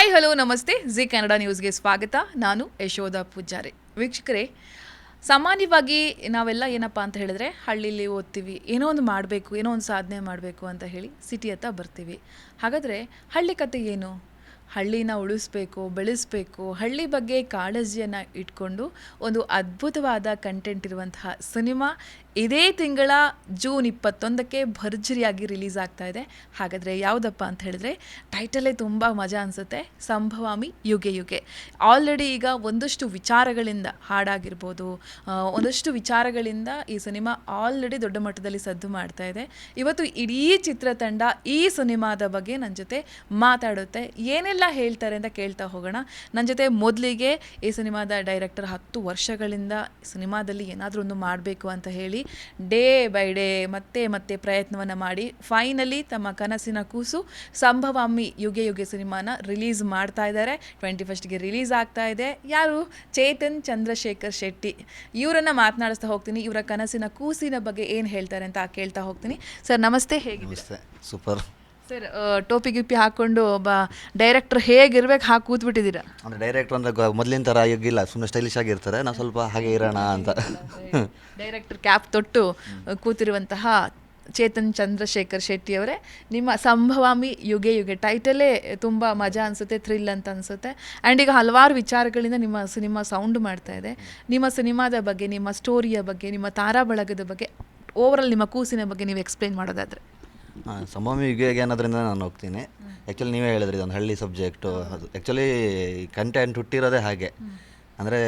Hi hello ನಮಸ್ತೆ. Zee Kannada ನ್ಯೂಸ್ಗೆ ಸ್ವಾಗತ. ನಾನು ಯಶೋಧ ಪೂಜಾರಿ. ವೀಕ್ಷಕರೇ, ಸಾಮಾನ್ಯವಾಗಿ ನಾವೆಲ್ಲ ಏನಪ್ಪ ಅಂತ ಹೇಳಿದ್ರೆ ಹಳ್ಳಿಲಿ ಓದ್ತೀವಿ, ಏನೋ ಒಂದು ಮಾಡಬೇಕು, ಏನೋ ಒಂದು ಸಾಧನೆ ಮಾಡಬೇಕು ಅಂತ ಹೇಳಿ ಸಿಟಿ ಹತ್ತ ಬರ್ತೀವಿ. ಹಾಗಾದರೆ ಹಳ್ಳಿ ಕತೆ ಏನು? ಹಳ್ಳಿನ ಉಳಿಸ್ಬೇಕು, ಬೆಳೆಸಬೇಕು, ಹಳ್ಳಿ ಬಗ್ಗೆ ಕಾಳಜಿಯನ್ನು ಇಟ್ಕೊಂಡು ಒಂದು ಅದ್ಭುತವಾದ ಕಂಟೆಂಟ್ ಇರುವಂತಹ ಸಿನಿಮಾ ಇದೇ ತಿಂಗಳ ಜೂನ್ ಇಪ್ಪತ್ತೊಂದಕ್ಕೆ ಭರ್ಜರಿಯಾಗಿ ರಿಲೀಸ್ ಆಗ್ತಾ ಇದೆ. ಹಾಗಾದರೆ ಯಾವುದಪ್ಪ ಅಂತ ಹೇಳಿದ್ರೆ ಟೈಟಲೇ ತುಂಬ ಮಜಾ ಅನಿಸುತ್ತೆ. ಸಂಭವಾಮಿ ಯುಗೆ ಯುಗೆ. ಆಲ್ರೆಡಿ ಈಗ ಒಂದಷ್ಟು ವಿಚಾರಗಳಿಂದ ಹಾಡಾಗಿರ್ಬೋದು ಒಂದಷ್ಟು ವಿಚಾರಗಳಿಂದ ಈ ಸಿನಿಮಾ ಆಲ್ರೆಡಿ ದೊಡ್ಡ ಮಟ್ಟದಲ್ಲಿ ಸದ್ದು ಮಾಡ್ತಾ ಇದೆ. ಇವತ್ತು ಇಡೀ ಚಿತ್ರತಂಡ ಈ ಸಿನಿಮಾದ ಬಗ್ಗೆ ನನ್ನ ಜೊತೆ ಮಾತಾಡುತ್ತೆ. ಏನೆಲ್ಲ ಹೇಳ್ತಾರೆ ಅಂತ ಕೇಳ್ತಾ ಹೋಗೋಣ. ನನ್ನ ಜೊತೆ ಮೊದಲಿಗೆ ಈ ಸಿನಿಮಾದ ಡೈರೆಕ್ಟರ್ ಹತ್ತು ವರ್ಷಗಳಿಂದ ಸಿನಿಮಾದಲ್ಲಿ ಏನಾದರೂ ಒಂದು ಮಾಡಬೇಕು ಅಂತ ಹೇಳಿ ಡೇ ಬೈ ಡೇ ಮತ್ತೆ ಮತ್ತೆ ಪ್ರಯತ್ನವನ್ನು ಮಾಡಿ ಫೈನಲಿ ತಮ್ಮ ಕನಸಿನ ಕೂಸು ಸಂಭವಾಮಿ ಯುಗೆ ಯುಗೆ ಸಿನಿಮಾನ ರಿಲೀಸ್ ಮಾಡ್ತಾ ಇದ್ದಾರೆ. ಟ್ವೆಂಟಿ ಫಸ್ಟ್ಗೆ ರಿಲೀಸ್ ಆಗ್ತಾ ಇದೆ. ಯಾರು? ಚೇತನ್ ಚಂದ್ರಶೇಖರ್ ಶೆಟ್ಟಿ. ಇವರನ್ನು ಮಾತನಾಡಿಸ್ತಾ ಹೋಗ್ತೀನಿ. ಇವರ ಕನಸಿನ ಕೂಸಿನ ಬಗ್ಗೆ ಏನು ಹೇಳ್ತಾರೆ ಅಂತ ಕೇಳ್ತಾ ಹೋಗ್ತೀನಿ. ಸರ್, ನಮಸ್ತೆ. ಹೇಗೆ ಸೂಪರ್. ಸರ್ ಟೋಪಿ ಗಿಪ್ಪಿ ಹಾಕ್ಕೊಂಡು ಒಬ್ಬ ಡೈರೆಕ್ಟರ್ ಹೇಗಿರ್ಬೇಕು ಹಾಕಿ ಕೂತ್ಬಿಟ್ಟಿದ್ದೀರಾ? ಅಂದ್ರೆ ಡೈರೆಕ್ಟರ್ ಅಂದರೆ ಮೊದಲಿನ ಥರ ಇಲ್ಲ ಸುಮ್ಮನೆ ಸ್ಟೈಲಿಶ್ ಆಗಿರ್ತಾರೆ ನಾವು ಸ್ವಲ್ಪ ಹಾಗೆ ಇರೋಣ ಅಂತ. ಡೈರೆಕ್ಟರ್ ಕ್ಯಾಪ್ ತೊಟ್ಟು ಕೂತಿರುವಂತಹ ಚೇತನ್ ಚಂದ್ರಶೇಖರ್ ಶೆಟ್ಟಿ ಅವರೇ ನಿಮ್ಮ ಸಂಭವಾಮಿ ಯುಗೆ ಯುಗೆ. ಟೈಟಲೇ ತುಂಬ ಮಜಾ ಅನಿಸುತ್ತೆ ಥ್ರಿಲ್ ಅಂತ ಅನಿಸುತ್ತೆ. ಆ್ಯಂಡ್ ಈಗ ಹಲವಾರು ವಿಚಾರಗಳಿಂದ ನಿಮ್ಮ ಸಿನಿಮಾ ಸೌಂಡ್ ಮಾಡ್ತಾ ಇದೆ. ನಿಮ್ಮ ಸಿನಿಮಾದ ಬಗ್ಗೆ ನಿಮ್ಮ ಸ್ಟೋರಿಯ ಬಗ್ಗೆ ನಿಮ್ಮ ತಾರಾ ಬಳಗದ ಬಗ್ಗೆ ಓವರಲ್ ನಿಮ್ಮ ಕೂಸಿನ ಬಗ್ಗೆ ನೀವು ಎಕ್ಸ್ಪ್ಲೈನ್ ಮಾಡೋದಾದರೆ. ಹಾಂ ಸಂಭವಮಿ ಯುಗಿಗೆ ಅನ್ನೋದ್ರಿಂದ ನಾನು ಹೋಗ್ತೀನಿ. ಆ್ಯಕ್ಚುಲಿ ನೀವೇ ಹೇಳಿದ್ರಿ ಇದೊಂದು ಹಳ್ಳಿ ಸಬ್ಜೆಕ್ಟು ಅದು ಆ್ಯಕ್ಚುಲಿ ಕಂಟೆಂಟ್ ಹುಟ್ಟಿರೋದೇ ಹಾಗೆ. ಅಂದರೆ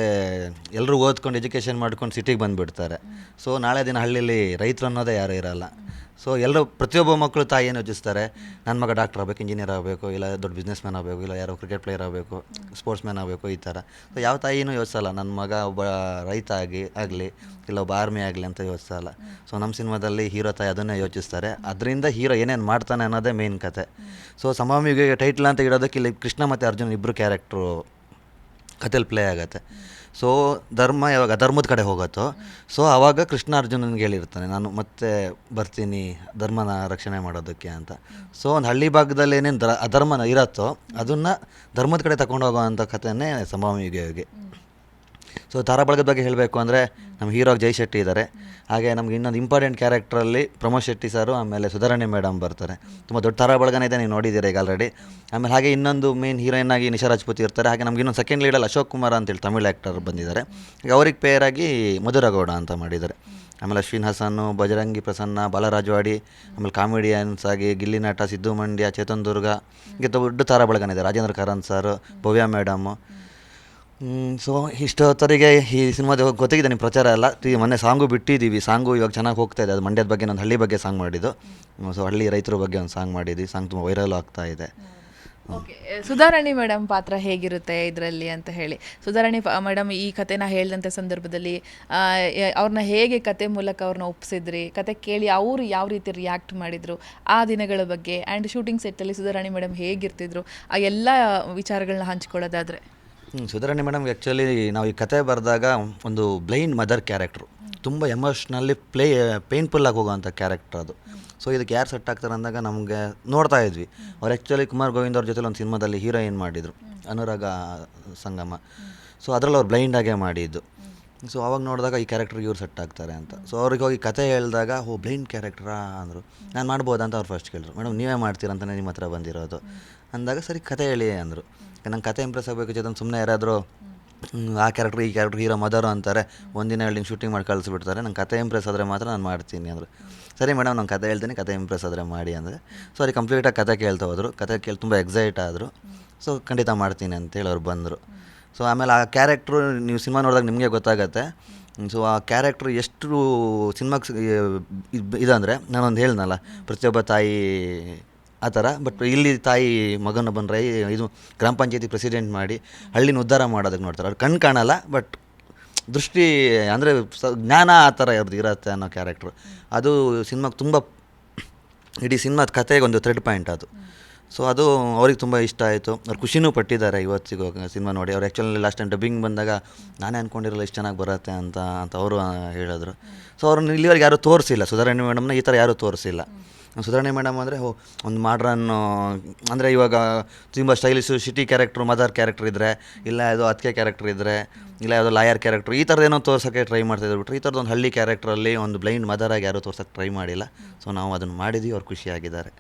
ಎಲ್ಲರೂ ಓದ್ಕೊಂಡು ಎಜುಕೇಷನ್ ಮಾಡ್ಕೊಂಡು ಸಿಟಿಗೆ ಬಂದುಬಿಡ್ತಾರೆ. ಸೊ ನಾಳೆ ದಿನ ಹಳ್ಳಿಯಲ್ಲಿ ರೈತರು ಅನ್ನೋದೇ ಯಾರೂ ಇರಲ್ಲ. ಸೊ ಎಲ್ಲರೂ ಪ್ರತಿಯೊಬ್ಬ ಮಕ್ಕಳು ತಾಯಿ ಏನು ಯೋಚಿಸ್ತಾರೆ? ನನ್ನ ಮಗ ಡಾಕ್ಟರ್ ಆಗಬೇಕು, ಇಂಜಿನಿಯರ್ ಆಗಬೇಕು, ಇಲ್ಲ ದೊಡ್ಡ ಬಿಸ್ನೆಸ್ ಮ್ಯಾನ್ ಆಗಬೇಕು, ಇಲ್ಲ ಯಾರೋ ಕ್ರಿಕೆಟ್ ಪ್ಲೇಯರ್ ಆಗಬೇಕು ಸ್ಪೋರ್ಟ್ಸ್ ಮ್ಯಾನ್ ಆಗಬೇಕು ಈ ಥರ. ಸೊ ಯಾವ ತಾಯಿನೂ ಯೋಚಿಸಲ್ಲ ನನ್ನ ಮಗ ಒಬ್ಬ ರೈತ ಆಗಿ, ಆಗಲಿ, ಇಲ್ಲ ಒಬ್ಬ ಆರ್ಮಿ ಆಗಲಿ ಅಂತ ಯೋಚಿಸಲ್ಲ. ಸೊ ನಮ್ಮ ಸಿನಿಮಾದಲ್ಲಿ ಹೀರೋ ತಾಯಿ ಅದನ್ನೇ ಯೋಚಿಸ್ತಾರೆ. ಅದರಿಂದ ಹೀರೋ ಏನೇನು ಮಾಡ್ತಾನೆ ಅನ್ನೋದೇ ಮೇನ್ ಕತೆ. ಸೊ ಸಮಾಮಿಗೆ ಟೈಟ್ಲ್ ಅಂತ ಇಡೋದಕ್ಕೆ ಇಲ್ಲಿ ಕೃಷ್ಣ ಮತ್ತು ಅರ್ಜುನ್ ಇಬ್ಬರು ಕ್ಯಾರೆಕ್ಟ್ರು ಕಥೆಲಿ ಪ್ಲೇ ಆಗುತ್ತೆ. ಸೊ ಧರ್ಮ ಯಾವಾಗ, ಧರ್ಮದ ಕಡೆ ಹೋಗತ್ತೋ ಸೊ ಆವಾಗ ಕೃಷ್ಣ ಅರ್ಜುನನಿಗೆ ಹೇಳಿರ್ತಾನೆ, ನಾನು ಮತ್ತೆ ಬರ್ತೀನಿ ಧರ್ಮನ ರಕ್ಷಣೆ ಮಾಡೋದಕ್ಕೆ ಅಂತ. ಸೊ ಒಂದು ಹಳ್ಳಿ ಭಾಗದಲ್ಲಿ ಏನೇನು ಧರ್ಮನ ಅಧರ್ಮನ ಇರತ್ತೋ, ಅದನ್ನು ಧರ್ಮದ ಕಡೆ ತಗೊಂಡು ಹೋಗೋವಂಥ ಕಥೆನೇ ಸಂಭಾವಿಗೆ ಸೊ ತಾರಾಬಳಗದ ಬಗ್ಗೆ ಹೇಳಬೇಕು ಅಂದರೆ ನಮ್ಮ ಹೀರೋ ಜೈ ಶೆಟ್ಟಿ ಇದ್ದಾರೆ. ಹಾಗೆ ನಮ್ಗೆ ಇನ್ನೊಂದು ಇಂಪಾರ್ಟೆಂಟ್ ಕ್ಯಾರೆಕ್ಟ್ರಲ್ಲಿ ಪ್ರಮೋದ್ ಶೆಟ್ಟಿ ಸಾರು ಆಮೇಲೆ ಸುಧಾರಣೆ ಮೇಡಮ್ ಬರ್ತಾರೆ. ತುಂಬ ದೊಡ್ಡ ತಾರಾಬಳಗನೇ ಇದೆ, ನೀವು ನೋಡಿದ್ದೀರಾ ಈಗ ಆಲ್ರೆಡಿ ಆಮೇಲೆ ಹಾಗೆ ಇನ್ನೊಂದು ಮೇನ್ ಹೀರೋಯಿನ್ ಆಗಿ ನಿಶಾ ರಾಜ್ಪೂತಿ ಇರ್ತಾರೆ. ಹಾಗೆ ನಮ್ಗೆ ಇನ್ನೊಂದು ಸೆಕೆಂಡ್ ಲೀಡಲ್ಲಿ ಅಶೋಕ್ ಕುಮಾರ್ ಅಂತೇಳಿ ತಮಿಳ್ ಆ್ಯಕ್ಟರ್ ಬಂದಿದ್ದಾರೆ. ಈಗ ಅವ್ರಿಗೆ ಪೇರ್ ಆಗಿ ಮಧುರಗೌಡ ಅಂತ ಮಾಡಿದ್ದಾರೆ. ಆಮೇಲೆ ಅಶ್ವಿನ್ ಹಸನ್ನು ಬಜರಂಗಿ ಪ್ರಸನ್ನ, ಬಾಲರಾಜವಾಡಿ, ಆಮೇಲೆ ಕಾಮಿಡಿಯನ್ಸ್ ಆಗಿ ಗಿಲ್ಲಿ ನಟ, ಸಿದ್ದು ಮಂಡ್ಯ, ಚೇತನ್ ದುರ್ಗ, ಹೀಗೆ ದೊಡ್ಡ ತಾರಾಬಳಗನ ಇದೆ. Rajendra Karanth sir Bhavya madam so ಇಷ್ಟೊತ್ತರಿಗೆ ಈ ಸಿನಿಮಾದ ಗೊತ್ತಿದೆ ನಿಮ್ಮ ಪ್ರಚಾರ ಎಲ್ಲ ಮೊನ್ನೆ ಸಾಂಗು ಬಿಟ್ಟಿದ್ದೀವಿ. ಸಾಂಗು ಇವಾಗ ಚೆನ್ನಾಗಿ ಹೋಗ್ತಾ ಇದೆ. ಅದು ಮಂಡ್ಯದ ಬಗ್ಗೆ ಒಂದು ಹಳ್ಳಿ ಬಗ್ಗೆ ಸಾಂಗ್ ಮಾಡಿದ್ದು. ಸೊ ಹಳ್ಳಿ ರೈತರ ಬಗ್ಗೆ ಒಂದು ಸಾಂಗ್ ಮಾಡಿದ್ವಿ. ಸಾಂಗ್ ತುಂಬ ವೈರಲ್ ಆಗ್ತಾ ಇದೆ. ಓಕೆ ಸುಧಾರಾಣಿ ಮೇಡಮ್ ಪಾತ್ರ ಹೇಗಿರುತ್ತೆ ಇದರಲ್ಲಿ ಅಂತ ಹೇಳಿ. ಸುಧಾರಾಣಿ ಮೇಡಮ್ ಈ ಕತೆನ ಹೇಳಿದಂಥ ಸಂದರ್ಭದಲ್ಲಿ ಅವ್ರನ್ನ ಹೇಗೆ ಕತೆ ಮೂಲಕ ಅವ್ರನ್ನ ಒಪ್ಪಿಸಿದ್ರಿ ಕತೆ ಕೇಳಿ ಅವರು ಯಾವ ರೀತಿ ರಿಯಾಕ್ಟ್ ಮಾಡಿದರು? ಆ ದಿನಗಳ ಬಗ್ಗೆ ಆ್ಯಂಡ್ ಶೂಟಿಂಗ್ ಸೆಟ್ಟಲ್ಲಿ ಸುಧಾರಾಣಿ ಮೇಡಮ್ ಹೇಗಿರ್ತಿದ್ರು? ಆ ಎಲ್ಲ ವಿಚಾರಗಳನ್ನ ಹಂಚ್ಕೊಳ್ಳೋದಾದ್ರೆ. ಸುಧಾರಣೆ ಮೇಡಮ್ ಆ್ಯಕ್ಚುಲಿ ನಾವು ಈ ಕತೆ ಬರೆದಾಗ ಒಂದು ಬ್ಲೈಂಡ್ ಮದರ್ ಕ್ಯಾರೆಕ್ಟ್ರು. ತುಂಬ ಎಮೋಷ್ನಲ್ಲಿ ಪ್ಲೇ ಪೇನ್ಫುಲ್ಲಾಗಿ ಹೋಗುವಂಥ ಕ್ಯಾರೆಕ್ಟರ್ ಅದು. ಸೊ ಇದಕ್ಕೆ ಯಾರು ಸೆಟ್ ಆಗ್ತಾರೆ ಅಂದಾಗ ನಮಗೆ ನೋಡ್ತಾ ಇದ್ವಿ. ಅವ್ರು ಆ್ಯಕ್ಚುಲಿ ಕುಮಾರ್ ಗೋವಿಂದ್ ಅವ್ರ ಜೊತೆ ಒಂದು ಸಿನಿಮಾದಲ್ಲಿ ಹೀರೋಯಿನ್ ಮಾಡಿದರು. ಅನುರಾಗ ಸಂಗಮ. ಸೊ ಅದರಲ್ಲಿ ಅವ್ರು ಬ್ಲೈಂಡಾಗೇ ಮಾಡಿದ್ದು. ಸೊ ಅವಾಗ ನೋಡಿದಾಗ ಈ ಕ್ಯಾರೆಕ್ಟ್ರಿಗೆ ಇವ್ರು ಸೆಟ್ ಆಗ್ತಾರೆ ಅಂತ. ಸೊ ಅವ್ರಿಗೆ ಹೋಗಿ ಕತೆ ಹೇಳಿದಾಗ, ಓ, ಬ್ಲೈಂಡ್ ಕ್ಯಾರೆಕ್ಟ್ರಾ? ಅಂದರು. ನಾನು ಮಾಡ್ಬೋದಂತ ಅವ್ರು ಫಸ್ಟ್ ಕೇಳಿದ್ರು. ಮೇಡಮ್, ನೀವೇ ಮಾಡ್ತೀರಂತಲೇ ನಿಮ್ಮ ಹತ್ರ ಬಂದಿರೋದು. ಅಂದಾಗ, ಸರಿ, ಕತೆ ಹೇಳಿ, ಅಂದರು. ನಂಗೆ ಕತೆ ಇಂಪ್ರೆಸ್ ಆಗಬೇಕು ಜೊತೆ ಸುಮ್ಮನೆ ಯಾರಾದರೂ ಆ ಕ್ಯಾರೆಕ್ಟ್ರ್ ಈ ಕ್ಯಾರೆಕ್ಟ್ರ್ ಹೀರೋ ಮದರು ಅಂತಾರೆ ಒಂದಿನ ಹೇಳಿ ಶೂಟಿಂಗ್ ಮಾಡಿ ಕಳಿಸ್ಬಿಡ್ತಾರೆ. ನಂಗೆ ಕತೆ ಇಂಪ್ರೆಸ್ ಆದರೆ ಮಾತ್ರ ನಾನು ಮಾಡ್ತೀನಿ ಅಂದರು. ಸರಿ ಮೇಡಮ್ ನಾನು ಕತೆ ಹೇಳ್ತೀನಿ ಕತೆ ಇಂಪ್ರೆಸ್ ಆದರೆ ಮಾಡಿ ಅಂದರೆ. ಸೊ ಅವ್ರಿಗೆ ಕಂಪ್ಲೀಟಾಗಿ ಕತೆ ಕೇಳ್ತಾ ಹೋದರು. ಕತೆ ಕೇಳಿ ತುಂಬ ಎಕ್ಸೈಟ್ ಆದರು. ಸೊ ಖಂಡಿತ ಮಾಡ್ತೀನಿ ಅಂತೇಳಿ ಅವ್ರು ಬಂದರು. ಸೊ ಆಮೇಲೆ ಆ ಕ್ಯಾರೆಕ್ಟ್ರು ನೀವು ಸಿನಿಮಾ ನೋಡಿದಾಗ ನಿಮಗೆ ಗೊತ್ತಾಗತ್ತೆ. ಸೊ ಆ ಕ್ಯಾರೆಕ್ಟ್ರ್ ಎಷ್ಟು ಸಿನಿಮಾಗೆ ಇದಂದರೆ ನಾನೊಂದು ಹೇಳ್ದಲ್ಲ ಪ್ರತಿಯೊಬ್ಬ ತಾಯಿ ಆ ಥರ. ಬಟ್ ಇಲ್ಲಿ ತಾಯಿ ಮಗನ ಬಂದರೆ ಇದು ಗ್ರಾಮ ಪಂಚಾಯತಿ ಪ್ರೆಸಿಡೆಂಟ್ ಮಾಡಿ ಹಳ್ಳಿನ ಉದ್ಧಾರ ಮಾಡೋದಕ್ಕೆ ನೋಡ್ತಾರೆ. ಅವ್ರು ಕಣ್ಣು ಕಾಣಲ್ಲ ಬಟ್ ದೃಷ್ಟಿ ಅಂದರೆ ಸ ಜ್ಞಾನ ಆ ಥರ ಇರೋದು ಇರತ್ತೆ ಅನ್ನೋ ಕ್ಯಾರೆಕ್ಟ್ರು ಅದು ಸಿನಿಮಾಗೆ ತುಂಬ ಇಡೀ ಸಿನಿಮಾದ ಕಥೆಗೆ ಒಂದು ಥ್ರೆಡ್ ಪಾಯಿಂಟ್ ಅದು. ಸೊ ಅದು ಅವ್ರಿಗೆ ತುಂಬ ಇಷ್ಟ ಆಯಿತು. ಅವ್ರು ಖುಷಿನೂ ಪಟ್ಟಿದ್ದಾರೆ ಇವತ್ತಿಗೂ ಸಿನಿಮಾ ನೋಡಿ. ಅವ್ರು ಆ್ಯಕ್ಚುಲಿ ಲಾಸ್ಟ್ ಟೈಮ್ ಡಬ್ಬಿಂಗ್ ಬಂದಾಗ ನಾನೇ ಅಂದ್ಕೊಂಡಿರಲ್ಲ ಇಷ್ಟು ಚೆನ್ನಾಗಿ ಬರುತ್ತೆ ಅಂತ ಅಂತ ಅವರು ಹೇಳಿದ್ರು. ಸೊ ಅವ್ರನ್ನ ಇಲ್ಲಿವರೆಗೆ ಯಾರೂ ತೋರಿಸಿಲ್ಲ. ಸುಧಾರಾಣಿ ಮೇಡಮ್ನ ಈ ಥರ ಯಾರೂ ತೋರಿಸಿಲ್ಲ. ಸುಧಾರಣೆ ಮೇಡಮ್ ಅಂದರೆ ಒಂದು ಮಾಡ್ರನ್ ಅಂದರೆ ಇವಾಗ ತುಂಬ stylish city character mother character ಇದ್ದರೆ ಇಲ್ಲ ಯಾವುದೋ ಅದಕ್ಕೆ ಕ್ಯಾರೆಕ್ಟರ್ ಇದ್ದರೆ ಇಲ್ಲ ಯಾವುದೋ ಲಾಯರ್ ಕ್ಯಾರೆಕ್ಟ್ರು ಈ ಥರದ್ದು ಏನೋ ತೋರ್ಸೋಕ್ಕೆ ಟ್ರೈ ಮಾಡ್ತಾಯಿದ್ರು ಬಿಟ್ಟರೆ ಈ ಥರದ್ದು ಒಂದು ಹಳ್ಳಿ ಕ್ಯಾರೆಕ್ಟ್ರಲ್ಲಿ ಒಂದು ಬ್ಲೈಂಡ್ ಮದರಾಗಿ ಯಾರೂ ತೋರ್ಸೋಕ್ಕೆ ಟ್ರೈ ಮಾಡಿಲ್ಲ. ಸೊ ನಾವು ಅದನ್ನು ಮಾಡಿದ್ವಿ, ಅವ್ರು ಖುಷಿಯಾಗಿದ್ದಾರೆ.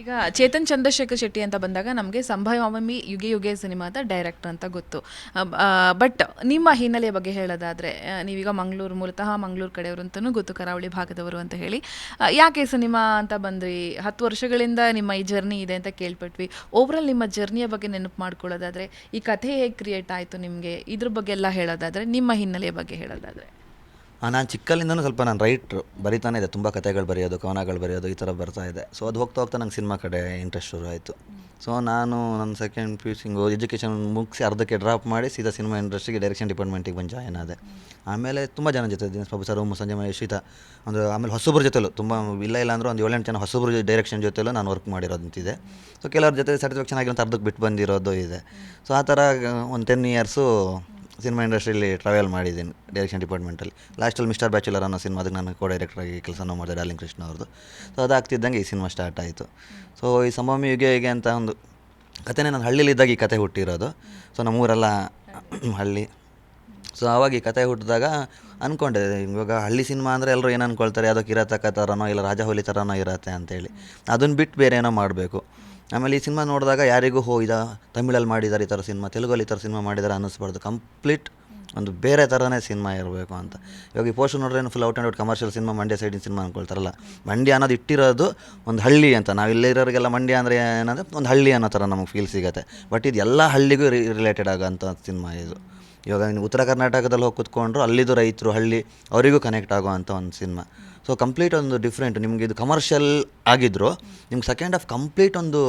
ಈಗ ಚೇತನ್ ಚಂದ್ರಶೇಖರ್ ಶೆಟ್ಟಿ ಅಂತ ಬಂದಾಗ ನಮಗೆ ಸಂಭಾವಮಿ ಯುಗೆ ಯುಗೆ ಸಿನಿಮಾದ ಡೈರೆಕ್ಟರ್ ಅಂತ ಗೊತ್ತು. ಬಟ್ ನಿಮ್ಮ ಹಿನ್ನೆಲೆಯ ಬಗ್ಗೆ ಹೇಳೋದಾದರೆ ನೀವೀಗ ಮಂಗಳೂರು ಮೂಲತಃ ಮಂಗಳೂರು ಕಡೆಯವರು ಅಂತಲೂ ಗೊತ್ತು, ಕರಾವಳಿ ಭಾಗದವರು ಅಂತ ಹೇಳಿ. ಯಾಕೆ ಸಿನಿಮಾ ಅಂತ ಬಂದ್ರಿ? ಹತ್ತು ವರ್ಷಗಳಿಂದ ನಿಮ್ಮ ಈ ಜರ್ನಿ ಇದೆ ಅಂತ ಕೇಳ್ಪಟ್ವಿ. ಓವರಾಲ್ ನಿಮ್ಮ ಜರ್ನಿಯ ಬಗ್ಗೆ ನೆನಪು ಮಾಡ್ಕೊಳ್ಳೋದಾದರೆ, ಈ ಕಥೆ ಹೇಗೆ ಕ್ರಿಯೇಟ್ ಆಯಿತು ನಿಮಗೆ? ಇದ್ರ ಬಗ್ಗೆ ಎಲ್ಲ ಹೇಳೋದಾದರೆ, ನಿಮ್ಮ ಹಿನ್ನೆಲೆಯ ಬಗ್ಗೆ ಹೇಳೋದಾದರೆ. ನಾನು ಚಿಕ್ಕಲ್ಲಿಂದನೂ ಸ್ವಲ್ಪ ನಾನು ರೈಟ್ರು. ಬರಿತಾನೆ ಇದೆ. ತುಂಬ ಕಥೆಗಳು ಬರೆಯೋದು, ಕವನಗಳು ಬರೆಯೋದು, ಈ ಥರ ಬರ್ತಾ ಇದೆ. ಸೊ ಅದು ಹೋಗ್ತಾ ಹೋಗ್ತಾ ನಂಗೆ ಸಿನಿಮಾ ಕಡೆ ಇಂಟ್ರೆಸ್ಟ್ ಶುರು ಆಯಿತು. ಸೊ ನಾನು ನನ್ನ ಸೆಕೆಂಡ್ ಪಿ ಯು ಸಿಂಗು ಎಜುಕೇಷನ್ ಮುಗಿಸಿ ಅರ್ಧಕ್ಕೆ ಡ್ರಾಪ್ ಮಾಡಿ ಸೀದಾ ಸಿನಿಮಾ ಇಂಡಸ್ಟ್ರಿಗೆ ಡೈರೆಕ್ಷನ್ ಡಿಪಾರ್ಟ್ಮೆಂಟಿಗೆ ಬಂದು ಜಾಯ್ನ್ ಆದೆ. ಆಮೇಲೆ ತುಂಬ ಜನ ಜೊತೆ ದಿನೇಶ್ ಬಾಬು ಸರ್ ಸಂಜೆ ಮನೆ ಶೀತ. ಅಂದರೆ ಆಮೇಲೆ ಹೊಸಬ್ರ ಜೊತೆಲೂ ತುಂಬ ಇಲ್ಲ ಇಲ್ಲ ಅಂದರೂ ಒಂದು ಏಳೆಂಟು ಜನ ಹೊಸಬ್ರ ಡೈರೆಕ್ಷನ್ ಜೊತೆಲೂ ನಾನು ವರ್ಕ್ ಮಾಡಿರೋದಂತಿದೆ. ಸೊ ಕೆಲವ್ರ ಜೊತೆ ಸ್ಯಾಟಿಸ್ಫ್ಯಾಕ್ಷನ್ ಆಗಿರೋ ಅರ್ಧಕ್ಕೆ ಬಿಟ್ಟು ಬಂದಿರೋದು ಇದೆ. ಸೊ ಆ ಥರ ಒಂದು ಟೆನ್ ಇಯರ್ಸು ಸಿನಿಮಾ ಇಂಡಸ್ಟ್ರಿಯಲ್ಲಿ ಟ್ರಾವೆಲ್ ಮಾಡಿದ್ದೀನಿ ಡೈರೆಕ್ಷನ್ ಡಿಪಾರ್ಟ್ಮೆಂಟಲ್ಲಿ ಲಾಸ್ಟಲ್ಲಿ ಮಿಸ್ಟರ್ ಬ್ಯಾಚುಲರ್ ಅನ್ನೋ ಸಿನಿಮಾದಕ್ಕೆ ನಾನು ಕೋ ಡೈರೆಕ್ಟರಾಗಿ ಕೆಲಸ ಮಾಡಿದೆ ಡಾರ್ಲಿಂಗ್ ಕೃಷ್ಣ ಅವ್ರದ್ದು. ಸೊ ಅದಾಗ್ತಿದ್ದಂಗೆ ಈ ಸಿನಿಮಾ ಸ್ಟಾರ್ಟ್ ಆಯಿತು. ಸೊ ಈ ಸಂಭಾಮಿ ಯುಗೆ ಹೇಗೆ ಅಂತ ಒಂದು ಕಥೆನೇ ನಾನು ಹಳ್ಳಿಲಿದ್ದಾಗ ಈ ಕತೆ ಹುಟ್ಟಿರೋದು. ಸೊ ನಮ್ಮೂರೆಲ್ಲ ಹಳ್ಳಿ. ಸೊ ಅವಾಗ ಈ ಕತೆ ಹುಟ್ಟಿದಾಗ ಅಂದ್ಕೊಂಡೆ ಇವಾಗ ಹಳ್ಳಿ ಸಿನಿಮಾ ಅಂದರೆ ಎಲ್ಲರೂ ಏನು ಅಂದ್ಕೊಳ್ತಾರೆ ಯಾವುದೋ ಕಿರಾತಕ ಥರನೋ ಇಲ್ಲ ರಾಜಹೋಲಿ ಥರನೋ ಇರತ್ತೆ ಅಂತೇಳಿ. ಅದನ್ನು ಬಿಟ್ಟು ಬೇರೆ ಏನೋ ಮಾಡಬೇಕು. ಆಮೇಲೆ ಈ ಸಿನಿಮಾ ನೋಡಿದಾಗ ಯಾರಿಗೂ ಹೋ, ಇದ ತಮಿಳಲ್ಲಿ ಮಾಡಿದ್ದಾರೆ ಈ ಥರ ಸಿನಿಮಾ, ತೆಲುಗಲ್ಲಿ ಈ ಥರ ಸಿನಿಮಾ ಮಾಡಿದ್ದಾರೆ ಅನ್ನಿಸ್ಬಾರ್ದು. ಕಂಪ್ಲೀಟ್ ಒಂದು ಬೇರೆ ಥರನೇ ಸಿನಿಮಾ ಇರಬೇಕು ಅಂತ. ಇವಾಗ ಈ ಪೋಸ್ಟ್ ನೋಡ್ರೆ full out and out commercial cinema, Mandya ಸೈಡಿನ cinema ಅಂದ್ಕೊಳ್ತಾರಲ್ಲ ಮಂಡ್ಯ ಅನ್ನೋದು ಇಟ್ಟಿರೋದು ಒಂದು ಹಳ್ಳಿ ಅಂತ. ನಾವು ಇಲ್ಲಿರೋರಿಗೆಲ್ಲ ಮಂಡ್ಯ ಅಂದರೆ ಏನಂದರೆ ಒಂದು ಹಳ್ಳಿ ಅನ್ನೋ ಥರ ನಮಗೆ ಫೀಲ್ ಸಿಗುತ್ತೆ. ಬಟ್ ಇದು ಎಲ್ಲ ಹಳ್ಳಿಗೂ ರಿಲೇಟೆಡ್ ಆಗೋಂಥ ಸಿನಿಮಾ ಇದು. ಇವಾಗ ಉತ್ತರ ಕರ್ನಾಟಕದಲ್ಲಿ ಹೋಗಿ ಕೂತ್ಕೊಂಡ್ರು ಅಲ್ಲಿದ್ದು ರೈತರು, ಹಳ್ಳಿ, ಅವರಿಗೂ ಕನೆಕ್ಟ್ ಆಗೋವಂಥ ಒಂದು ಸಿನಿಮಾ. ಸೊ ಕಂಪ್ಲೀಟ್ ಒಂದು ಡಿಫ್ರೆಂಟ್ ನಿಮಗೆ ಇದು ಕಮರ್ಷಿಯಲ್ ಆಗಿದ್ರು, ನಿಮ್ಗೆ ಸೆಕೆಂಡ್ ಆಫ್ ಕಂಪ್ಲೀಟ್ ಒಂದು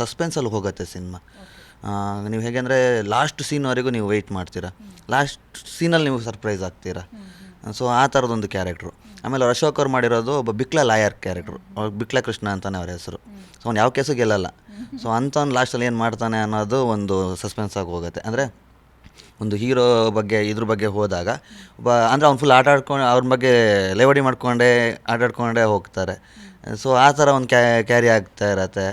ಸಸ್ಪೆನ್ಸಲ್ಲಿ ಹೋಗುತ್ತೆ ಸಿನಿಮಾ ನೀವು ಹೇಗೆ ಅಂದರೆ ಲಾಸ್ಟ್ ಸೀನ್ವರೆಗೂ ನೀವು ವೆಯ್ಟ್ ಮಾಡ್ತೀರಾ. ಲಾಸ್ಟ್ ಸೀನಲ್ಲಿ ನೀವು ಸರ್ಪ್ರೈಸ್ ಆಗ್ತೀರಾ. ಸೊ ಆ ಥರದೊಂದು ಕ್ಯಾರೆಕ್ಟ್ರು ಆಮೇಲೆ ಅವ್ರು ಅಶೋಕ್ ಅವ್ರು ಮಾಡಿರೋದು ಒಬ್ಬ ಬಿಕ್ಲ ಲಾಯರ್ ಕ್ಯಾರೆಕ್ಟ್ರು ಅವ್ರು ಬಿಕ್ಲ ಕೃಷ್ಣ ಅಂತಾನೆ ಅವ್ರ ಹೆಸರು. ಸೊ ಅವ್ನು ಯಾವ ಕೇಸು ಗೆಲ್ಲಲ್ಲ. ಸೊ ಅಂಥವ್ನು ಲಾಸ್ಟಲ್ಲಿ ಏನು ಮಾಡ್ತಾನೆ ಅನ್ನೋದು ಒಂದು ಸಸ್ಪೆನ್ಸ್ ಆಗಿ ಹೋಗುತ್ತೆ. ಅಂದರೆ ಒಂದು ಹೀರೋ ಬಗ್ಗೆ, ಇದ್ರ ಬಗ್ಗೆ ಹೋದಾಗ, ಒಬ್ಬ, ಅಂದರೆ ಅವ್ನು ಫುಲ್ ಆಟ ಆಡ್ಕೊಂಡು, ಅವ್ರ ಬಗ್ಗೆ ಲೇವಡಿ ಮಾಡ್ಕೊಂಡೇ ಆಟಾಡ್ಕೊಂಡೇ ಹೋಗ್ತಾರೆ. ಸೊ ಆ ಥರ ಒಂದು ಕ್ಯಾರಿ ಆಗ್ತಾ ಇರತ್ತೆ.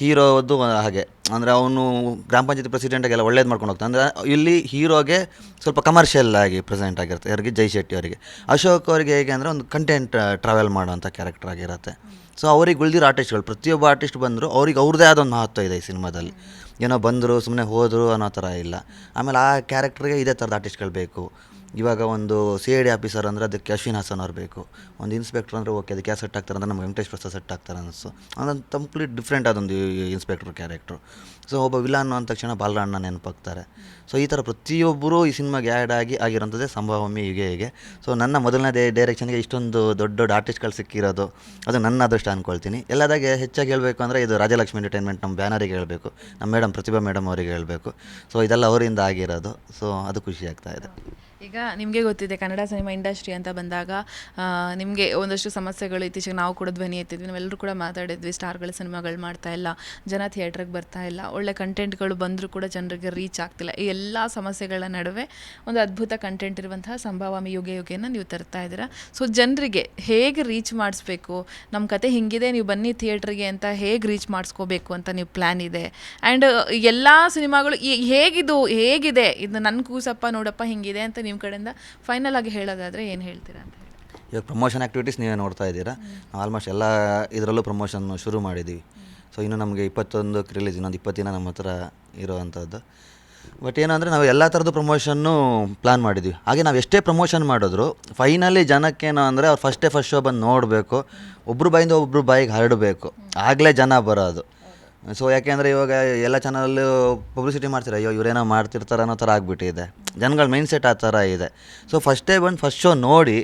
ಹೀರೋದು ಹಾಗೆ. ಅಂದರೆ ಅವನು ಗ್ರಾಮ ಪಂಚಾಯತಿ ಪ್ರೆಸಿಡೆಂಟಾಗೆಲ್ಲ ಒಳ್ಳೇದು ಮಾಡ್ಕೊಂಡು ಹೋಗ್ತಾನೆ. ಅಂದರೆ ಇಲ್ಲಿ ಹೀರೋಗೆ ಸ್ವಲ್ಪ ಕಮರ್ಷಿಯಲ್ ಆಗಿ ಪ್ರೆಸೆಂಟ್ ಆಗಿರುತ್ತೆ. ಯಾರಿಗೆ? ಜೈ ಶೆಟ್ಟಿ ಅವರಿಗೆ. ಅಶೋಕ್ ಅವರಿಗೆ ಹೇಗೆ ಅಂದರೆ ಒಂದು ಕಂಟೆಂಟ್ ಟ್ರಾವೆಲ್ ಮಾಡೋಂಥ ಕ್ಯಾರೆಕ್ಟರ್ ಆಗಿರುತ್ತೆ. ಸೊ ಅವ್ರಿಗೆ ಉಳಿದಿರೋ ಆರ್ಟಿಸ್ಟ್ಗಳು ಪ್ರತಿಯೊಬ್ಬ ಆರ್ಟಿಸ್ಟ್ ಬಂದರೂ ಅವ್ರಿಗೆ ಅವ್ರದ್ದೇ ಆದ ಒಂದು ಮಹತ್ವ ಇದೆ ಈ ಸಿನಿಮಾದಲ್ಲಿ. ಏನೋ ಬಂದರು ಸುಮ್ಮನೆ ಹೋದರು ಅನ್ನೋ ಥರ ಇಲ್ಲ. ಆಮೇಲೆ ಆ ಕ್ಯಾರೆಕ್ಟ್ರಿಗೆ ಇದೇ ಥರದ ಆರ್ಟಿಸ್ಟ್ಗಳು ಬೇಕು. ಇವಾಗ ಒಂದು ಸಿ ಐ ಡಿ ಆಫೀಸರ್ ಅಂದರೆ ಅದಕ್ಕೆ ಅಶ್ವಿನ್ ಹಾಸನ್ ಅವ್ರು ಬೇಕು. ಒಂದು ಇನ್ಸ್ಪೆಕ್ಟರ್ ಅಂದರೆ ಓಕೆ, ಅದಕ್ಕೆ ಸೆಟ್ ಆಗ್ತಾರೆ ಅಂದರೆ ನಮ್ಗೆ ವೆಂಕಟೇಶ್ ಪ್ರಸಾದ್ ಸೆಟ್ ಆಗ್ತಾರೆ ಅನ್ನಿಸ್ತು. ಅದೊಂದು ಕಂಪ್ಲೀಟ್ ಡಿಫ್ರೆಂಟ್ ಆದೊಂದು ಇನ್ಸ್ಪೆಕ್ಟರ್ ಕ್ಯಾರೆಕ್ಟ್ರು. ಸೊ ಒಬ್ಬ ವಿಲನ್ ಅಂದ ತಕ್ಷಣ ಬಾಲರಣ್ಣ ನೆನಪಾಗ್ತಾರೆ. ಸೊ ಈ ಥರ ಪ್ರತಿಯೊಬ್ಬರು ಈ ಸಿನಿಮಾಗೆ ಆ್ಯಡ್ ಆಗಿ ಆಗಿರೋಂಥದ್ದೇ ಸಂಭವಮಿ ಹೀಗೆ ಹೀಗೆ. ಸೊ ನನ್ನ ಮೊದಲನೇ ಡೈರೆಕ್ಷನ್ಗೆ ಇಷ್ಟೊಂದು ದೊಡ್ಡ ದೊಡ್ಡ ಆರ್ಟಿಸ್ಟ್ಗಳು ಸಿಕ್ಕಿರೋದು, ಅದು ನನ್ನ ಅದೃಷ್ಟ ಅಂದ್ಕೊಳ್ತೀನಿ ಎಲ್ಲದಾಗೆ ಹೆಚ್ಚಾಗಿ ಹೇಳಬೇಕು ಅಂದರೆ ಇದು ರಾಜಲಕ್ಷ್ಮಿ ಎಂಟರ್ಟೈನ್ಮೆಂಟ್ ನಮ್ಮ ಬ್ಯಾನರಿಗೆ ಹೇಳಬೇಕು, ನಮ್ಮ ಮೇಡಮ್ ಪ್ರತಿಭಾ ಮೇಡಮ್ ಅವರಿಗೆ ಹೇಳಬೇಕು. ಸೊ ಇದೆಲ್ಲ ಅವರಿಂದ ಆಗಿರೋದು. ಸೊ ಅದು ಖುಷಿ ಆಗ್ತಾ ಈಗ ನಿಮಗೆ ಗೊತ್ತಿದೆ ಕನ್ನಡ ಸಿನಿಮಾ ಇಂಡಸ್ಟ್ರಿ ಅಂತ ಬಂದಾಗ ನಿಮಗೆ ಒಂದಷ್ಟು ಸಮಸ್ಯೆಗಳು ಇತ್ತೀಚೆಗೆ ನಾವು ಕೂಡ ಧ್ವನಿ ಎತ್ತಿದ್ವಿ, ನಾವೆಲ್ಲರೂ ಕೂಡ ಮಾತಾಡಿದ್ವಿ, ಸ್ಟಾರ್ಗಳ ಸಿನಿಮಾಗಳು ಮಾಡ್ತಾ ಇಲ್ಲ, ಜನ ಥಿಯೇಟ್ರಿಗೆ ಬರ್ತಾ ಇಲ್ಲ, ಒಳ್ಳೆ ಕಂಟೆಂಟ್ಗಳು ಬಂದರೂ ಕೂಡ ಜನರಿಗೆ ರೀಚ್ ಆಗ್ತಿಲ್ಲ. ಈ ಎಲ್ಲ ಸಮಸ್ಯೆಗಳ ನಡುವೆ ಒಂದು ಅದ್ಭುತ ಕಂಟೆಂಟ್ ಇರುವಂತಹ ಸಂಭಾವಾಮಿ ಯುಗೆ ಯುಗೆಯನ್ನು ನೀವು ತರ್ತಾ ಇದ್ದೀರಾ? ಸೊ ಜನರಿಗೆ ಹೇಗೆ ರೀಚ್ ಮಾಡಿಸ್ಬೇಕು? ನಮ್ಮ ಕತೆ ಹಿಂಗಿದೆ, ನೀವು ಬನ್ನಿ ಥಿಯೇಟ್ರಿಗೆ ಅಂತ ಹೇಗೆ ರೀಚ್ ಮಾಡಿಸ್ಕೋಬೇಕು ಅಂತ ನೀವು ಪ್ಲ್ಯಾನ್ ಇದೆ? ಆ್ಯಂಡ್ ಎಲ್ಲ ಸಿನಿಮಾಗಳು ಹೇಗಿದು, ಹೇಗಿದೆ? ಇದು ನನ್ನ ಕೂಸಪ್ಪ ನೋಡಪ್ಪ ಹಿಂಗಿದೆ ಅಂತ ನಿಮ್ಮ ಕಡೆಯಿಂದ ಫೈನಲ್ ಆಗಿ ಹೇಳೋದಾದರೆ ಏನು ಹೇಳ್ತೀರಾ ಅಂತ ಹೇಳಿ. ಇವಾಗ ಪ್ರಮೋಷನ್ ಆ್ಯಕ್ಟಿವಿಟೀಸ್ ನೀವೇ ನೋಡ್ತಾ ಇದ್ದೀರಾ? ನಾವು ಆಲ್ಮೋಸ್ಟ್ ಎಲ್ಲ ಇದರಲ್ಲೂ ಪ್ರಮೋಷನ್ ಶುರು ಮಾಡಿದ್ದೀವಿ ಸೊ ಇನ್ನು ನಮಗೆ ಇಪ್ಪತ್ತೊಂದು ರಿಲೀಸ್ ಇನ್ನೊಂದು ಇಪ್ಪತ್ತಿನ ನಮ್ಮ ಹತ್ರ ಇರೋವಂಥದ್ದು ಬಟ್ ಏನಂದರೆ ನಾವು ಎಲ್ಲ ಥರದ್ದು ಪ್ರಮೋಷನ್ನು ಪ್ಲ್ಯಾನ್ ಮಾಡಿದ್ವಿ. ಹಾಗೆ ನಾವು ಎಷ್ಟೇ ಪ್ರಮೋಷನ್ ಮಾಡಿದ್ರು ಫೈನಲಿ ಜನಕ್ಕೇನು ಅಂದರೆ ಅವ್ರು ಫಸ್ಟೇ ಫಸ್ಟ್ ಶೋ ಬಂದು ನೋಡಬೇಕು. ಒಬ್ಬರು ಬಾಯಿಂದ ಒಬ್ಬರು ಬಾಯಿಗೆ ಹರಡಬೇಕು. ಆಗಲೇ ಜನ ಬರೋದು. ಸೊ ಯಾಕೆಂದರೆ ಇವಾಗ ಎಲ್ಲ ಚಾನಲ್ಲು ಪಬ್ಲಿಸಿಟಿ ಮಾಡ್ತಾರೆ? ಅಯ್ಯೋ, ಇವರೇನೋ ಮಾಡ್ತಿರ್ತಾರೆ ಅನ್ನೋ ಥರ ಆಗಿಬಿಟ್ಟಿದೆ. ಜನಗಳ ಮೈಂಡ್ ಸೆಟ್ ಆ ಥರ ಇದೆ. ಸೊ ಫಸ್ಟೇ ಬಂದು ಫಸ್ಟ್ ಶೋ ನೋಡಿ,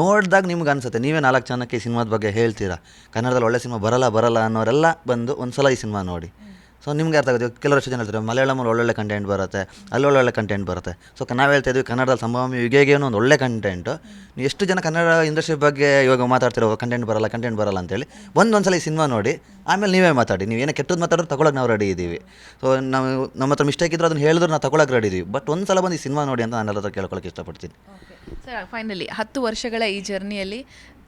ನೋಡಿದಾಗ ನಿಮ್ಗೆ ಅನ್ಸುತ್ತೆ, ನೀವೇ ನಾಲ್ಕು ಜನಕ್ಕೆ ಈ ಸಿನಿಮಾದ ಬಗ್ಗೆ ಹೇಳ್ತೀರಾ? ಕನ್ನಡದಲ್ಲಿ ಒಳ್ಳೆ ಸಿನಿಮಾ ಬರಲ್ಲ ಬರಲ್ಲ ಅನ್ನೋರೆಲ್ಲ ಬಂದು ಒಂದು ಸಲ ಈ ಸಿನಿಮಾ ನೋಡಿ. ಸೊ ನಿಮ್ಗೆ ಅರ್ಥ ಆಗುತ್ತೆ. ಕೆಲವರು ಜನ ಹೇಳ್ತಾರೆ ಮಲಯಾಳಮಲ್ಲಿ ಒಳ್ಳೊಳ್ಳೆ ಕಂಟೆಂಟ್ ಬರುತ್ತೆ, ಅಲ್ಲಿ ಒಳ್ಳೊಳ್ಳೆ ಕಂಟೆಂಟ್ ಬರುತ್ತೆ. ಸೊ ನಾವು ಹೇಳ್ತಾ ಇದ್ವಿ, ಕನ್ನಡದಲ್ಲಿ ಸಂಭವ ಯುಗೇಗೇನೋ ಒಂದು ಒಳ್ಳೆ ಕಂಟೆಂಟು ಎಷ್ಟು ಜನ ಕನ್ನಡ ಇಂಡಸ್ಟ್ರಿ ಬಗ್ಗೆ ಇವಾಗ ಮಾತಾಡ್ತಿರೋ ಕಂಟೆಂಟ್ ಬರಲ್ಲ ಕಂಟೆಂಟ್ ಬರಲ್ಲ ಅಂತೇಳಿ ಒಂದೊಂದು ಸಲ ಈ ಸಿನಿಮಾ ನೋಡಿ, ಆಮೇಲೆ ನೀವೇ ಮಾತಾಡಿ. ನೀವು ಏನೇ ಕೆಟ್ಟದ್ದು ಮಾತಾಡೋದು ತಗೊಳಕ್ಕೆ ನಾವು ರೆಡಿ ಇದ್ದೀವಿ ಸೊ ನಾವು ನಮ್ಮ ಹತ್ರ ಮಿಸ್ಟೇಕ್ ಇದ್ರೆ ಅದನ್ನು ಹೇಳಿದ್ರು ನಾವು ತಗೊಳಕ್ಕೆ ರೆಡಿ ಇದ್ದೀವಿ ಬಟ್ ಒಂದು ಸಲ ಬಂದು ಈ ಸಿನಿಮಾ ನೋಡಿ ಅಂತ ನಾನು ಎಲ್ಲ ಹತ್ರ ಕೇಳ್ಕೊಳಕ್ಕೆ ಇಷ್ಟಪಡ್ತೀನಿ. ಸರ್ ಫೈನಲಿ ಹತ್ತು ವರ್ಷಗಳ ಈ ಜರ್ನಿಯಲ್ಲಿ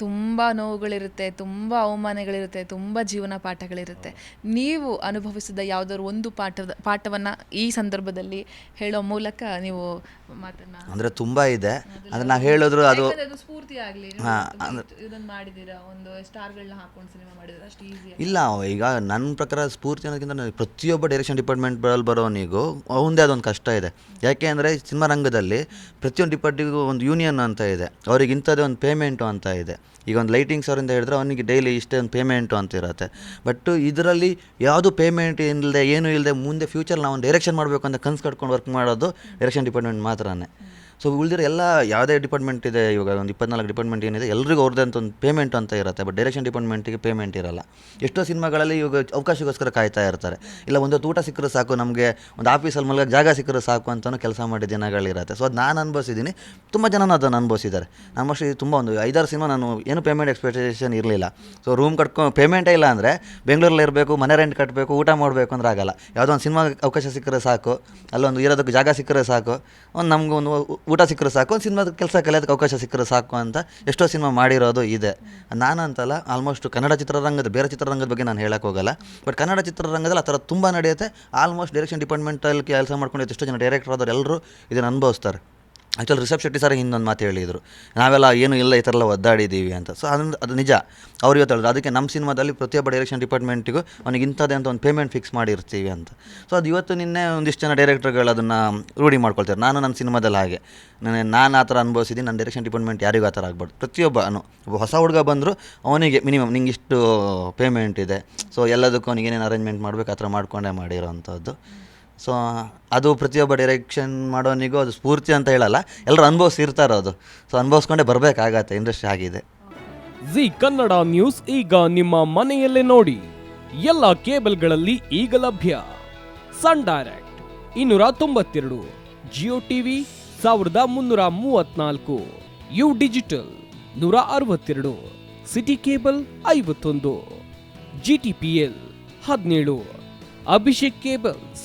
ತುಂಬ ನೋವುಗಳಿರುತ್ತೆ ತುಂಬ ಅವಮಾನಗಳಿರುತ್ತೆ ತುಂಬ ಜೀವನ ಪಾಠಗಳಿರುತ್ತೆ. ನೀವು ಅನುಭವಿಸಿದ ಯಾವುದಾದ್ರು ಒಂದು ಪಾಠದ ಪಾಠವನ್ನು ಈ ಸಂದರ್ಭದಲ್ಲಿ ಹೇಳೋ ಮೂಲಕ ನೀವು ಮಾತನ್ನ ಅಂದರೆ ತುಂಬ ಇದೆ. ಅಂದರೆ ನಾವು ಹೇಳಿದ್ರು ಅದು ಸ್ಫೂರ್ತಿ ಆಗಲಿ ಇದನ್ನು ಮಾಡಿದ್ದೀರಾ ಒಂದು ಸ್ಟಾರ್ಗಳನ್ನ ಹಾಕೊಂಡು ಸಿನಿಮಾ ಮಾಡಿದ್ರೆ? ಅಷ್ಟು ಈಸಿ ಇಲ್ಲ ಈಗ ನನ್ನ ಪ್ರಕಾರ ಸ್ಫೂರ್ತಿ ಅನ್ನೋದಕ್ಕಿಂತ ನಾನು ಪ್ರತಿಯೊಬ್ಬ ಡೈರೆಕ್ಷನ್ ಡಿಪಾರ್ಟ್ಮೆಂಟ್ ಬರೋನಿಗೂ ಅವಂದೇ ಅದೊಂದು ಕಷ್ಟ ಇದೆ. ಯಾಕೆ ಅಂದರೆ ಸಿನಿಮಾ ರಂಗದಲ್ಲಿ ಪ್ರತಿಯೊಂದು ಡಿಪಾರ್ಟಿಗೂ ಒಂದು ಯೂನಿಯನ್ ಅಂತ ಇದೆ. ಅವ್ರಿಗೆ ಇಂಥದ್ದೇ ಒಂದು ಪೇಮೆಂಟು ಅಂತ ಇದೆ. ಈಗ ಒಂದು ಲೈಟಿಂಗ್ಸ್ ಅವರಿಂದ ಹೇಳಿದ್ರೆ ಅವನಿಗೆ ಡೈಲಿ ಇಷ್ಟೇ ಒಂದು ಪೇಮೆಂಟು ಅಂತ ಇರುತ್ತೆ. ಬಟ್ ಇದರಲ್ಲಿ ಯಾವುದು ಪೇಮೆಂಟ್ ಇಲ್ಲದೆ ಏನೂ ಇಲ್ಲದೆ ಮುಂದೆ ಫ್ಯೂಚರ್ ನಾವು ಡೈರೆಕ್ಷನ್ ಮಾಡಬೇಕು ಅಂತ ಕನ್ಸು ಕಟ್ಕೊಂಡು ವರ್ಕ್ ಮಾಡೋದು ಡೈರೆಕ್ಷನ್ ಡಿಪಾರ್ಟ್ಮೆಂಟ್ ಮಾತ್ರನೇ. ಸೊ ಉಳಿದಿರೋ ಎಲ್ಲ ಯಾವುದೇ ಡಿಪಾರ್ಟ್ಮೆಂಟ್ ಇದೆ, ಇವಾಗ ಒಂದು ಇಪ್ಪತ್ನಾಲ್ಕು ಡಿಪಾರ್ಟ್ಮೆಂಟ್ ಏನಿದೆ ಎಲ್ಲರಿಗೂ ಅವ್ರದ್ದೇ ಅಂತ ಒಂದು ಪೇಮೆಂಟ್ ಅಂತ ಇರುತ್ತೆ ಬಟ್ ಡೈರೆಕ್ಷನ್ ಡಿಪಾರ್ಟ್ಮೆಂಟಿಗೆ ಪೇಮೆಂಟ್ ಇರಲ್ಲ. ಎಷ್ಟೋ ಸಿನಿಮಾಗಳಲ್ಲಿ ಇವಾಗ ಅವಕಾಶಕ್ಕೋಸ್ಕರ ಕಾಯ್ತಾ ಇರ್ತಾರೆ. ಇಲ್ಲ, ಒಂದು ಊಟ ಸಿಕ್ಕರೆ ಸಾಕು, ನಮಗೆ ಒಂದು ಆಫೀಸಲ್ಲಿ ಮಲಗ ಜಾಗ ಸಿಕ್ಕರೆ ಸಾಕು ಅಂತಲೂ ಕೆಲಸ ಮಾಡಿದ ದಿನಗಳಿರುತ್ತೆ. ಸೊ ಅದು ನಾನು ಅನುಭವಿಸಿದ್ದೀನಿ. ತುಂಬ ಜನ ಅದನ್ನು ಅನುಭವಿಸಿದ್ದಾರೆ. ನಾನು ಮೋಸ್ಟ್ಲಿ ತುಂಬ ಒಂದು ಐದಾರು ಸಿನಿಮಾ ನಾನು ಏನು ಪೇಮೆಂಟ್ ಎಕ್ಸ್ಪೆಕ್ಟೇಷನ್ ಇರಲಿಲ್ಲ. ಸೊ ರೂಮ್ ಕಟ್ಕೊ ಪೇಮೆಂಟೇ ಇಲ್ಲ ಅಂದರೆ ಬೆಂಗಳೂರಲ್ಲಿ ಇರಬೇಕು, ಮನೆ ರೆಂಟ್ ಕಟ್ಟಬೇಕು ಊಟ ಮಾಡಬೇಕು ಅಂದ್ರೆ ಆಗಲ್ಲ. ಯಾವುದೋ ಒಂದು ಸಿನಿಮಾ ಅವಕಾಶ ಸಿಕ್ಕರೆ ಸಾಕು, ಅಲ್ಲೊಂದು ಇರೋದಕ್ಕೆ ಜಾಗ ಸಿಕ್ಕರೆ ಸಾಕು. ಒಂದು ನಮಗೊಂದು ಊಟ ಸಿಕ್ಕರೆ ಸಾಕು, ಒಂದು ಸಿನಿಮಾದ ಕೆಲಸ ಕಲಿಯೋದಕ್ಕೆ ಅವಕಾಶ ಸಿಕ್ಕರೆ ಸಾಕು ಅಂತ ಎಷ್ಟೋ ಸಿನಿಮಾ ಮಾಡಿರೋದು ಇದೆ. ನಾನಂತಲ್ಲ ಆಲ್ಮೋಸ್ಟ್ ಕನ್ನಡ ಚಿತ್ರರಂಗದ, ಬೇರೆ ಚಿತ್ರರಂಗದ ಬಗ್ಗೆ ನಾನು ಹೇಳಕ್ಕೆ ಹೋಗಲ್ಲ. ಬಟ್ ಕನ್ನಡ ಚಿತ್ರರಂಗದಲ್ಲಿ ಆ ಥರ ತುಂಬ ನಡೆಯುತ್ತೆ. ಆಲ್ಮೋಸ್ಟ್ ಡೈರೆಕ್ಷನ್ ಡಿಪಾರ್ಟ್ಮೆಂಟಲ್ಲಿ ಕೆಲಸ ಮಾಡ್ಕೊಂಡು ಎಷ್ಟೋ ಜನ ಡೈರೆಕ್ಟರ್ ಆದವರು ಎಲ್ಲರೂ ಇದನ್ನು ಅನುಭವಿಸ್ತಾರೆ. ಆ್ಯಕ್ಚುಲಿ ರಿಷಬ್ ಶೆಟ್ಟಿ ಸರ್ ಹಿಂದೊಂದು ಮಾತು ಹೇಳಿದರು, ನಾವೆಲ್ಲ ಏನು ಇಲ್ಲ ಈ ಥರ ಎಲ್ಲ ಒದ್ದಾಡಿದ್ದೀವಿ ಅಂತ. ಸೊ ಅದನ್ನು, ಅದು ನಿಜ. ಅವ್ರು ಇವತ್ತು ಹೇಳಿದ್ರು, ಅದಕ್ಕೆ ನಮ್ಮ ಸಿನಿಮಾದಲ್ಲಿ ಪ್ರತಿಯೊಬ್ಬ ಡೈರೆಕ್ಷನ್ ಡಿಪಾರ್ಟ್ಮೆಂಟಿಗೂ ಅವನಿಗೆ ಇಂಥದ್ದೇ ಅಂತ ಒಂದು ಪೇಮೆಂಟ್ ಫಿಕ್ಸ್ ಮಾಡಿರ್ತೀವಿ ಅಂತ. ಸೊ ಅದು ಇವತ್ತು ನಿನ್ನೆ ಒಂದಿಷ್ಟು ಜನ ಡೈರೆಕ್ಟರ್ಗಳು ಅದನ್ನು ರೂಢಿ ಮಾಡ್ಕೊಳ್ತಾರೆ. ನಾನು ನನ್ನ ಸಿನಿಮಾದಲ್ಲಿ ಹಾಗೆ. ನಾನು ಆ ಥರ ಅನುಭವಿಸಿದ್ದೀನಿ, ನನ್ನ ಡೈರೆಕ್ಷನ್ ಡಿಪಾರ್ಟ್ಮೆಂಟ್ ಯಾರಿಗೂ ಆ ಥರ ಆಗ್ಬಾರ್ದು. ಪ್ರತಿಯೊಬ್ಬನು ಹೊಸ ಹುಡುಗ ಬಂದರೂ ಅವನಿಗೆ ಮಿನಿಮಮ್ ನಿಂಗೆ ಇಷ್ಟು ಪೇಮೆಂಟ್ ಇದೆ. ಸೊ ಎಲ್ಲದಕ್ಕೂ ಅವನಿಗೆ ಏನೇನು ಅರೇಂಜ್ಮೆಂಟ್ ಮಾಡಬೇಕು, ಆ ಥರ ಮಾಡ್ಕೊಂಡೇ ಮಾಡಿರೋವಂಥದ್ದು ಸೊ ಅದು ಪ್ರತಿಯೊಬ್ಬ ಡೈರೆಕ್ಷನ್ ಮಾಡೋನಿಗೂ ಅದು ಸ್ಫೂರ್ತಿ ಅಂತ ಹೇಳಲ್ಲ. ಎಲ್ಲರೂ ಅನುಭವಿಸಿರ್ತಾರೆ ಅದು. ಸೊ ಅನುಭವಿಸ್ಕೊಂಡೇ ಬರಬೇಕಾಗತ್ತೆ ಇಂಡಸ್ಟ್ರಿ ಆಗಿದೆ. ಜಿ ಕನ್ನಡ ನ್ಯೂಸ್ ಈಗ ನಿಮ್ಮ ಮನೆಯಲ್ಲೇ ನೋಡಿ. ಎಲ್ಲ ಕೇಬಲ್ಗಳಲ್ಲಿ ಈಗ ಲಭ್ಯ. ಸನ್ ಡೈರೆಕ್ಟ್ ಇನ್ನೂರ ತೊಂಬತ್ತೆರಡು ಜಿಯೋ ಟಿವಿ ಸಾವಿರದ ಮುನ್ನೂರ ಮೂವತ್ನಾಲ್ಕು ಯು ಡಿಜಿಟಲ್ ನೂರ ಅರವತ್ತೆರಡು ಸಿಟಿ ಕೇಬಲ್ ಐವತ್ತೊಂದು ಜಿ ಟಿ ಪಿ ಎಲ್ ಹದಿನೇಳು ಅಭಿಷೇಕ್ ಕೇಬಲ್ಸ್